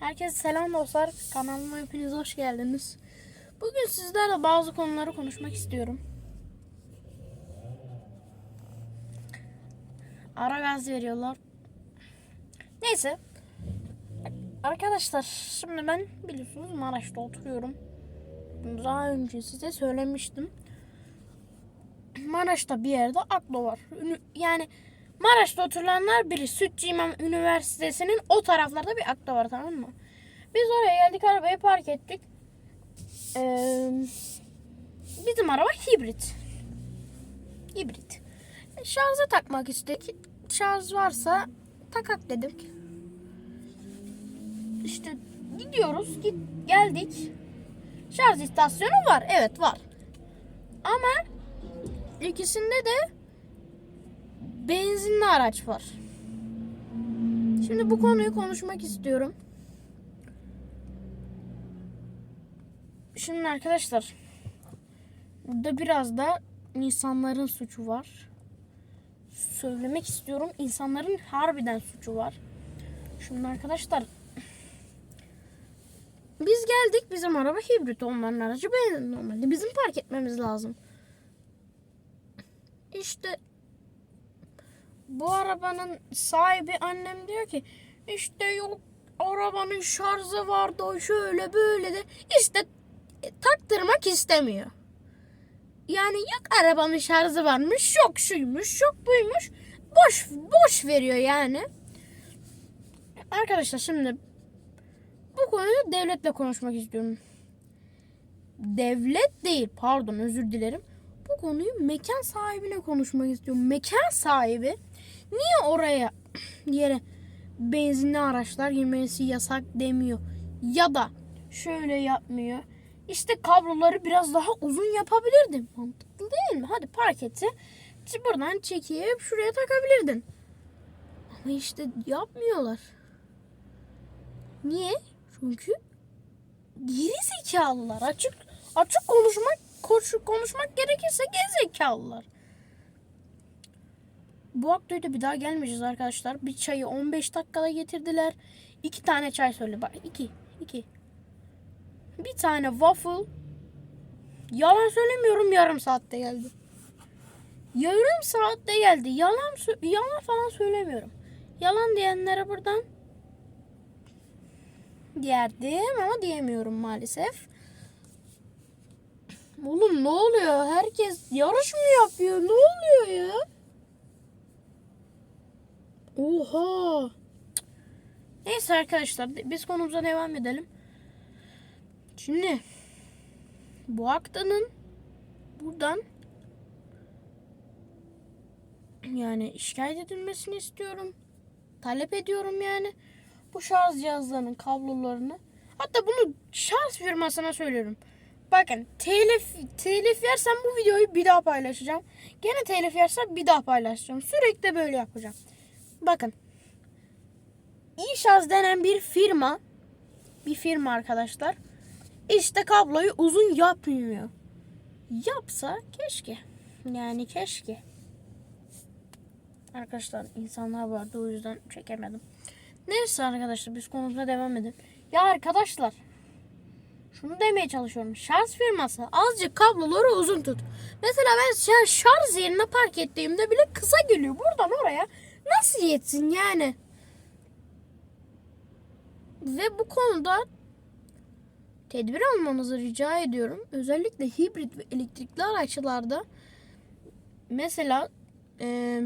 Herkese selam dostlar. Kanalıma hepiniz hoş geldiniz. Bugün sizlerle bazı konuları konuşmak istiyorum. Ara gaz veriyorlar. Neyse. Arkadaşlar şimdi ben biliyorsunuz Maraş'ta oturuyorum. Daha önce size söylemiştim. Maraş'ta bir yerde aklo var. Yani Maraş'ta oturanlar bilir. Sütçü İmam Üniversitesi'nin o taraflarda bir aklo var tamam mı? Biz oraya geldik arabayı park ettik. Ee, bizim araba hibrit. Hibrit. Şarja takmak istedik. Şarj varsa takak dedik. İşte gidiyoruz. Git, geldik. Şarj istasyonu var. Evet var. Ama ikisinde de benzinli araç var. Şimdi bu konuyu konuşmak istiyorum. Şimdi arkadaşlar burada biraz da insanların suçu var. Söylemek istiyorum. insanların harbiden suçu var. Şimdi arkadaşlar biz geldik bizim araba hibrit onların aracı benzinli normalde. Bizim park etmemiz lazım. İşte bu arabanın sahibi annem diyor ki işte yok arabanın şarjı vardı o şöyle böyle de işte e, taktırmak istemiyor. Yani yok arabanın şarjı varmış yok şuymuş yok buymuş boş boş veriyor yani. Arkadaşlar şimdi bu konuyu devletle konuşmak istiyorum. Devlet değil pardon özür dilerim. Bu konuyu mekan sahibine konuşmak istiyorum. Mekan sahibi niye oraya yere benzinli araçlar girmesi yasak demiyor. Ya da şöyle yapmıyor. İşte kabloları biraz daha uzun yapabilirdin. Mantıklı değil mi? Hadi park etse buradan çekip şuraya takabilirdin. Ama işte yapmıyorlar. Niye? Çünkü geri zekalılar. Açık açık konuşmak konuşmak gerekirse geri zekalılar. Bu aktöde bir daha gelmeyeceğiz arkadaşlar. Bir çayı 15 dakikada getirdiler. İki tane çay söyle. Bak iki. iki. Bir tane waffle. Yalan söylemiyorum yarım saatte geldi. Yarım saatte geldi. Yalan yalan falan söylemiyorum. Yalan diyenlere buradan diyerdim ama diyemiyorum maalesef. Oğlum ne oluyor? Herkes yarış mı yapıyor? Ne oluyor ya? Oha. Neyse arkadaşlar biz konumuza devam edelim. Şimdi bu aktanın buradan yani şikayet edilmesini istiyorum. Talep ediyorum yani. Bu şarj cihazlarının kablolarını. Hatta bunu şarj firmasına söylüyorum. Bakın telif, telif yersem bu videoyu bir daha paylaşacağım. Gene telif yersem bir daha paylaşacağım. Sürekli böyle yapacağım. Bakın. İşaz denen bir firma. Bir firma arkadaşlar. İşte kabloyu uzun yapmıyor. Yapsa keşke. Yani keşke. Arkadaşlar insanlar vardı o yüzden çekemedim. Neyse arkadaşlar biz konumuza devam edelim. Ya arkadaşlar şunu demeye çalışıyorum. Şarj firması azıcık kabloları uzun tut. Mesela ben şar- şarj yerine park ettiğimde bile kısa geliyor. Buradan oraya nasıl yetsin yani? Ve bu konuda tedbir almanızı rica ediyorum. Özellikle hibrit ve elektrikli araçlarda mesela e,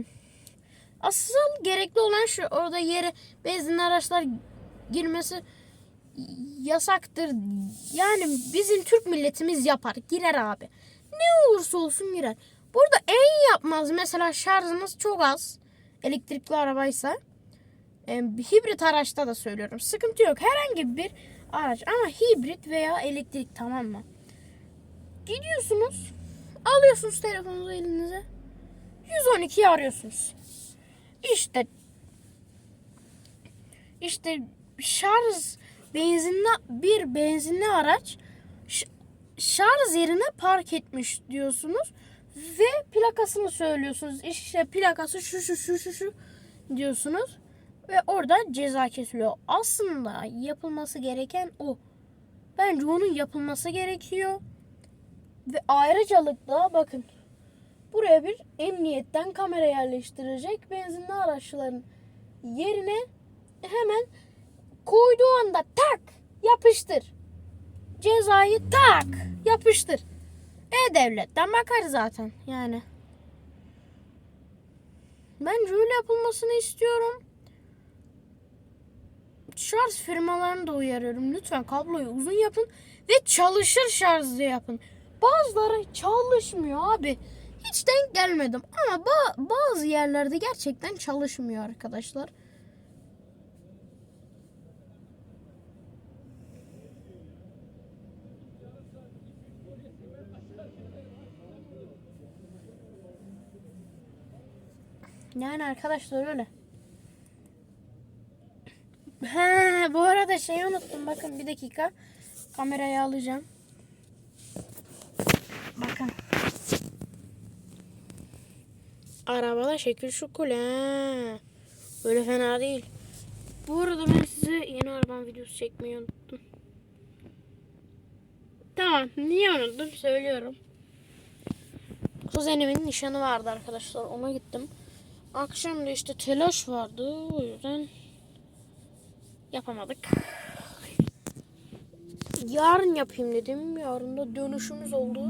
asıl gerekli olan şu orada yere benzinli araçlar girmesi yasaktır. Yani bizim Türk milletimiz yapar. Girer abi. Ne olursa olsun girer. Burada en yapmaz. Mesela şarjınız çok az. Elektrikli arabaysa. E, hibrit araçta da söylüyorum. Sıkıntı yok. Herhangi bir araç ama hibrit veya elektrik tamam mı? Gidiyorsunuz. Alıyorsunuz telefonunuzu elinize. 112'yi arıyorsunuz. İşte işte şarj benzinli bir benzinli araç şarj yerine park etmiş diyorsunuz ve plakasını söylüyorsunuz. İşte plakası şu şu şu şu şu diyorsunuz. Ve orada ceza kesiliyor. Aslında yapılması gereken o. Bence onun yapılması gerekiyor. Ve ayrıcalıkla bakın. Buraya bir emniyetten kamera yerleştirecek. Benzinli araçların yerine hemen koyduğu anda tak yapıştır. Cezayı tak yapıştır. E-Devlet'ten bakar zaten yani. Bence öyle yapılmasını istiyorum. Şarj firmalarını da uyarıyorum. Lütfen kabloyu uzun yapın ve çalışır şarjlı yapın. Bazıları çalışmıyor abi. Hiç denk gelmedim ama ba- bazı yerlerde gerçekten çalışmıyor arkadaşlar. Yani arkadaşlar öyle. He, bu arada şeyi unuttum. Bakın bir dakika. Kamerayı alacağım. Bakın. Arabada şekil şukul he. Böyle fena değil. Bu arada ben size yeni arabam videosu çekmeyi unuttum. Tamam. Niye unuttum? Söylüyorum. Kuzenimin nişanı vardı arkadaşlar. Ona gittim. Akşam da işte telaş vardı. O yüzden yapamadık. Yarın yapayım dedim. Yarın da dönüşümüz oldu.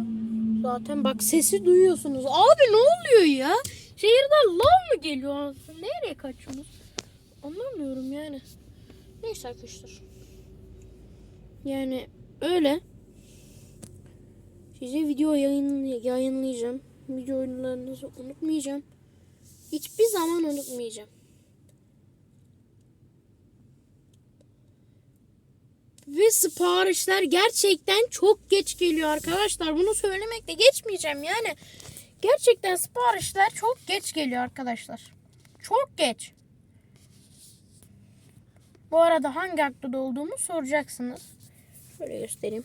Zaten bak sesi duyuyorsunuz. Abi ne oluyor ya? Şehirden lav mı geliyor? Nereye kaçıyorsunuz? Anlamıyorum yani. Neyse arkadaşlar. Yani öyle. Size video yayın, yayınlayacağım. Videolarınızı unutmayacağım. Hiçbir zaman unutmayacağım. Ve siparişler gerçekten çok geç geliyor arkadaşlar. Bunu söylemekle geçmeyeceğim yani. Gerçekten siparişler çok geç geliyor arkadaşlar. Çok geç. Bu arada hangi aktada olduğumu soracaksınız. Şöyle göstereyim.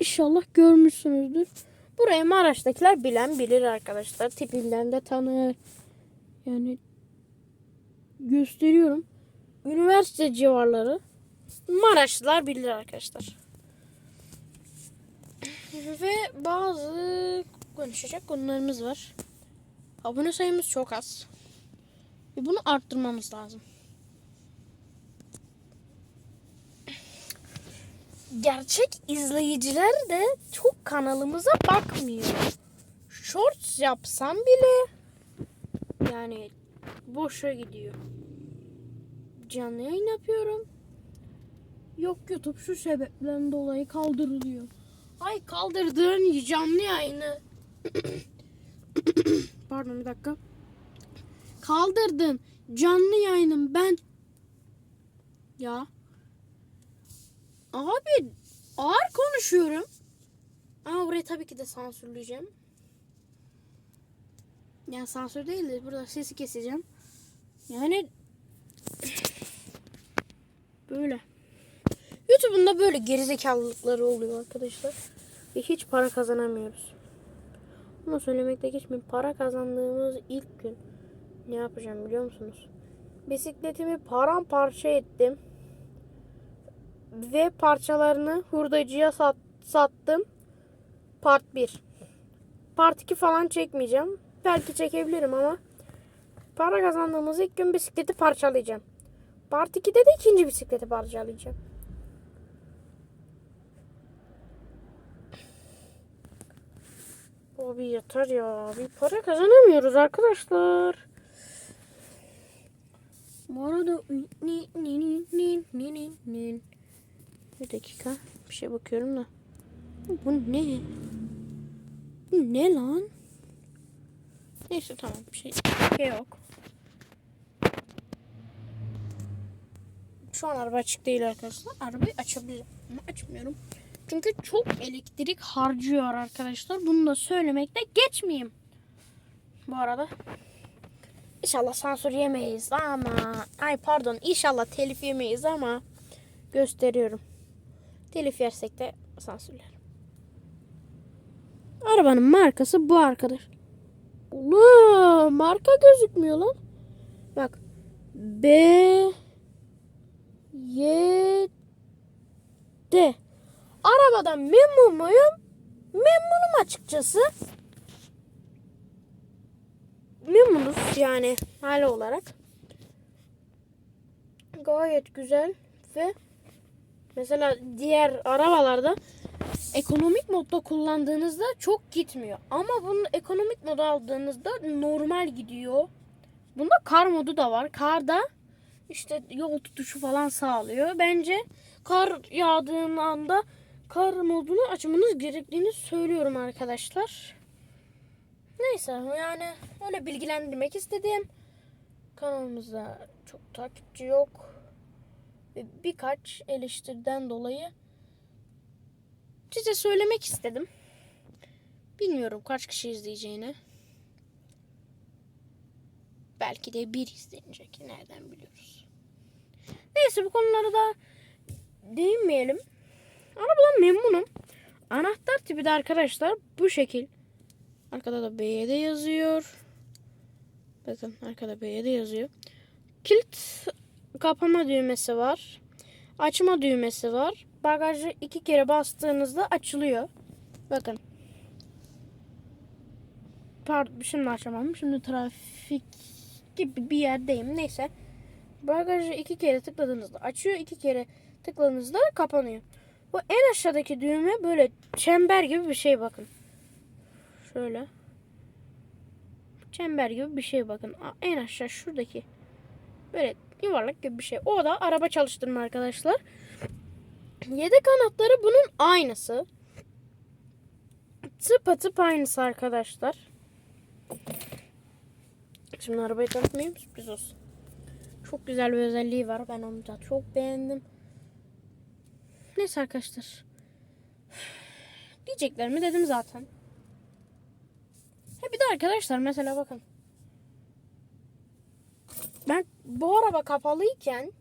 İnşallah görmüşsünüzdür. Burayı Maraş'takiler bilen bilir arkadaşlar. Tipinden de tanır. Yani gösteriyorum. Üniversite civarları Maraşlılar bilir arkadaşlar. Ve bazı konuşacak konularımız var. Abone sayımız çok az. Ve bunu arttırmamız lazım. Gerçek izleyiciler de çok kanalımıza bakmıyor. Shorts yapsam bile yani boşa gidiyor. Canlı yayın yapıyorum. Yok YouTube şu sebepten dolayı kaldırılıyor. Ay kaldırdığın canlı yayını. Pardon bir dakika. Kaldırdın canlı yayınım ben. Ya. Abi ağır konuşuyorum. Ama burayı tabii ki de sansürleyeceğim. Yani sansür değil de burada sesi keseceğim. Yani böyle. YouTube'un böyle gerizekalılıkları oluyor arkadaşlar. Ve hiç para kazanamıyoruz. Ama söylemekte geçmeyin. Para kazandığımız ilk gün ne yapacağım biliyor musunuz? Bisikletimi paramparça ettim. Ve parçalarını hurdacıya sat, sattım. Part 1. Part 2 falan çekmeyeceğim. Belki çekebilirim ama para kazandığımız ilk gün bisikleti parçalayacağım. Part 2'de de ikinci bisikleti parçalayacağım. Abi yeter ya. Bir para kazanamıyoruz arkadaşlar. Bu arada bir dakika bir şey bakıyorum da. Bu ne? Bu ne lan? Neyse tamam bir şey, bir şey yok. Şu an araba açık değil arkadaşlar. Arabayı açabilirim ama açmıyorum. Çünkü çok elektrik harcıyor arkadaşlar. Bunu da söylemekte geçmeyeyim. Bu arada İnşallah sansür yemeyiz ama ay pardon inşallah telif yemeyiz ama gösteriyorum. Telif yersek de sansürler. Arabanın markası bu arkadaş. Ulan marka gözükmüyor lan. Bak. B Y D. Arabadan memnun muyum? Memnunum açıkçası. Memnunuz yani hali olarak. Gayet güzel ve mesela diğer arabalarda ekonomik modda kullandığınızda çok gitmiyor. Ama bunu ekonomik moda aldığınızda normal gidiyor. Bunda kar modu da var. Karda işte yol tutuşu falan sağlıyor. Bence kar yağdığın anda kar modunu açmanız gerektiğini söylüyorum arkadaşlar. Neyse yani öyle bilgilendirmek istedim. Kanalımızda çok takipçi yok. Birkaç eleştiriden dolayı size söylemek istedim. Bilmiyorum kaç kişi izleyeceğini. Belki de bir izlenecek. Nereden biliyoruz. Neyse bu konulara da değinmeyelim. Arabadan memnunum. Anahtar tipi de arkadaşlar bu şekil. Arkada da BYD yazıyor. Bakın arkada BYD yazıyor. Kilit kapama düğmesi var. Açma düğmesi var. Bagajı iki kere bastığınızda açılıyor. Bakın. Pardon şimdi açamam. Şimdi trafik gibi bir yerdeyim. Neyse. Bagajı iki kere tıkladığınızda açıyor. iki kere tıkladığınızda kapanıyor. Bu en aşağıdaki düğme böyle çember gibi bir şey bakın. Şöyle. Çember gibi bir şey bakın. En aşağı şuradaki. Böyle yuvarlak gibi bir şey. O da araba çalıştırma arkadaşlar. Yedek anahtarı bunun aynısı. Tıpatıp aynısı arkadaşlar. Şimdi arabayı tanıtmayayım sürpriz olsun. Çok güzel bir özelliği var. Ben onu da çok beğendim. Neyse arkadaşlar. Diyeceklerimi dedim zaten. He bir de arkadaşlar mesela bakın. Ben bu araba kapalıyken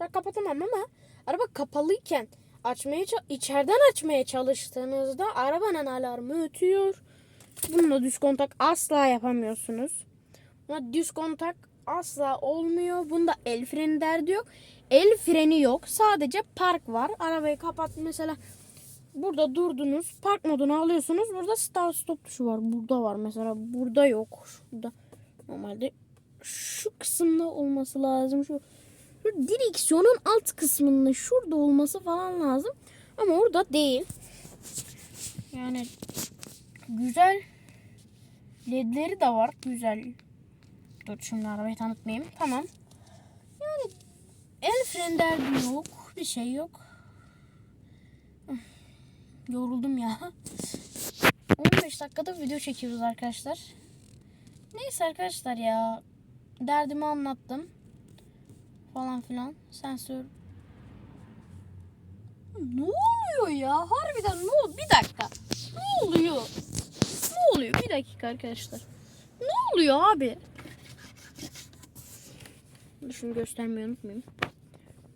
ben kapatamam ama araba kapalıyken açmaya içeriden açmaya çalıştığınızda arabanın alarmı ötüyor. Bununla düz kontak asla yapamıyorsunuz. Buna düz kontak asla olmuyor. Bunda el freni derdi yok. El freni yok. Sadece park var. Arabayı kapat mesela burada durdunuz. Park modunu alıyorsunuz. Burada start stop tuşu var. Burada var mesela. Burada yok. Şurada. Normalde şu kısımda olması lazım. Şu, şu direksiyonun alt kısmında şurada olması falan lazım. Ama orada değil. Yani güzel ledleri de var. Güzel. Dur şimdi arabayı tanıtmayayım. Tamam. Yani el freni derdi yok. Bir şey yok. Yoruldum ya. 15 dakikada video çekiyoruz arkadaşlar. Neyse arkadaşlar ya. Derdimi anlattım. Falan filan. Sensör. Ne oluyor ya? Harbiden ne oluyor? Bir dakika. Ne oluyor? Ne oluyor? Bir dakika arkadaşlar. Ne oluyor abi? Şunu göstermeyi unutmayayım.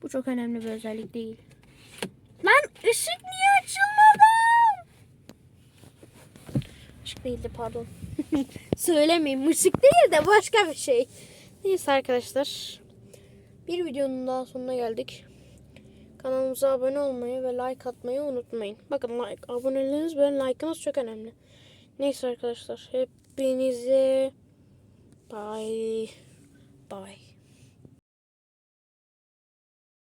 Bu çok önemli bir özellik değil. Lan ışık niye açılmadı? Işık değildi pardon. Söylemeyeyim ışık değil de başka bir şey. Neyse arkadaşlar. Bir videonun daha sonuna geldik. Kanalımıza abone olmayı ve like atmayı unutmayın. Bakın like, aboneleriniz ve like'ınız çok önemli. Neyse arkadaşlar. Hepinize bye bye.